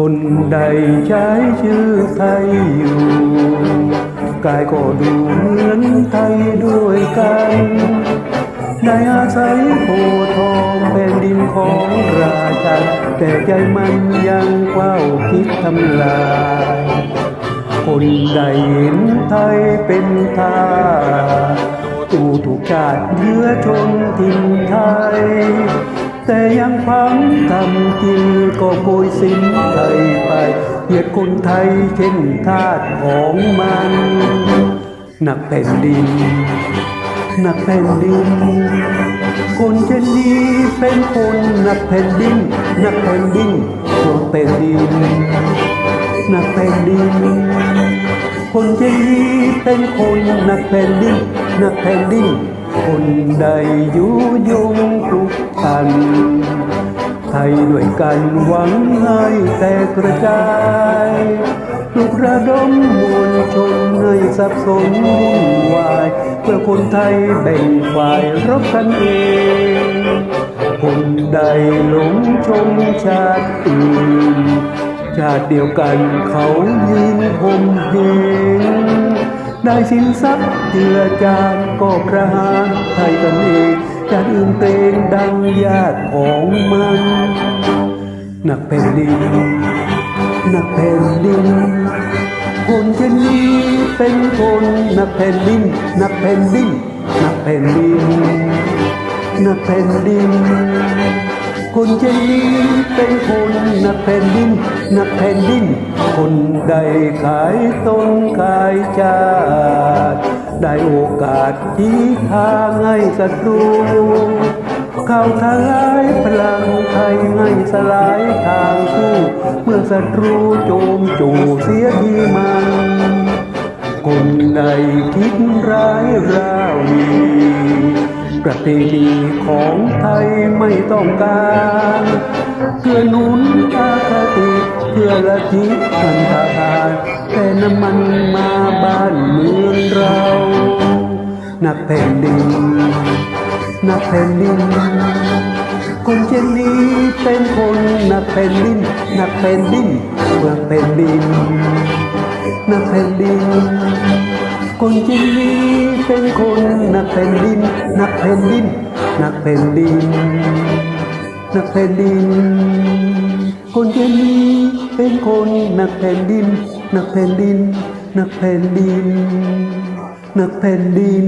คนใดใช้ชื่อไทยอยู่ กายก็ดูเหมือนไทยด้วยกันได้อาศัยโพทองเป็นดินของราชันแต่ใจมันยังเฝ้าคิดทำลาย คนใดเห็นไทยเป็นทาตูถูกชาติเยื้อชนถิ่นไทย แต่ยังพังทำกินก็โกยสิ้นไทยไป เหยียดคนไทยเช่นทาสของมัน หนักแผ่นดิน หนักแผ่นดิน คนเช่นนี้เป็นคนหนักแผ่นดิน หนักแผ่นดินตัวแผ่นดิน หนักแผ่นดิน คนเช่นนี้เป็นคนหนักแผ่นดิน หนักแผ่นดิน คนใดยุยงปลุก พันไทยด้วยกันหวังให้แตกกระจายลุกระดมมวลชนให้สับสนวุ่นวาย เพื่อคนไทยแบ่งฝ่ายรบกันเองคนใดหลงชมชาติอื่นชาติเดียวกันเขายืนห่มเพงได้สินทรัพย์เจือจานก็ประหารไทยกันเอง ชาติอื่นเตงดังญาติของมันหนักแผ่นดินหนักแผ่นดิน คนเช่นนี้เป็นคนหนักแผ่นดินหนักแผ่นดินหนักแผ่นดินหนักแผ่นดิน คนเช่นนี้เป็นคนหนักแผ่นดิน นักแผ่นดิน คนใดขายตนขายชาติได้โอกาสชี้ทางให้ศัตรูเข้าทลายพลังไทยให้สลายทางสู้เมื่อศัตรูโจมจู่เสียทีมัน คนใดคิดร้ายร้าว ประเพณีของไทยไม่ต้องการเพื่อหนุนอาคติเพื่อละทิพันธาทานแต่น้ำมันมาบ้านเมืองเรา นักแผ่นดิน นักแผ่นดิน คนเช่นนี้เป็นคนนักแผ่นดิน นักแผ่นดินเพื่อแผ่นดิน นักแผ่นดิน คนเช่นนี้เป็นคนหนักแผ่นดินหนักแผ่นดินหนักแผ่นดินหนักแผ่นดิน คนเช่นนี้เป็นคนหนักแผ่นดินหนักแผ่นดินหนักแผ่นดินหนักแผ่นดิน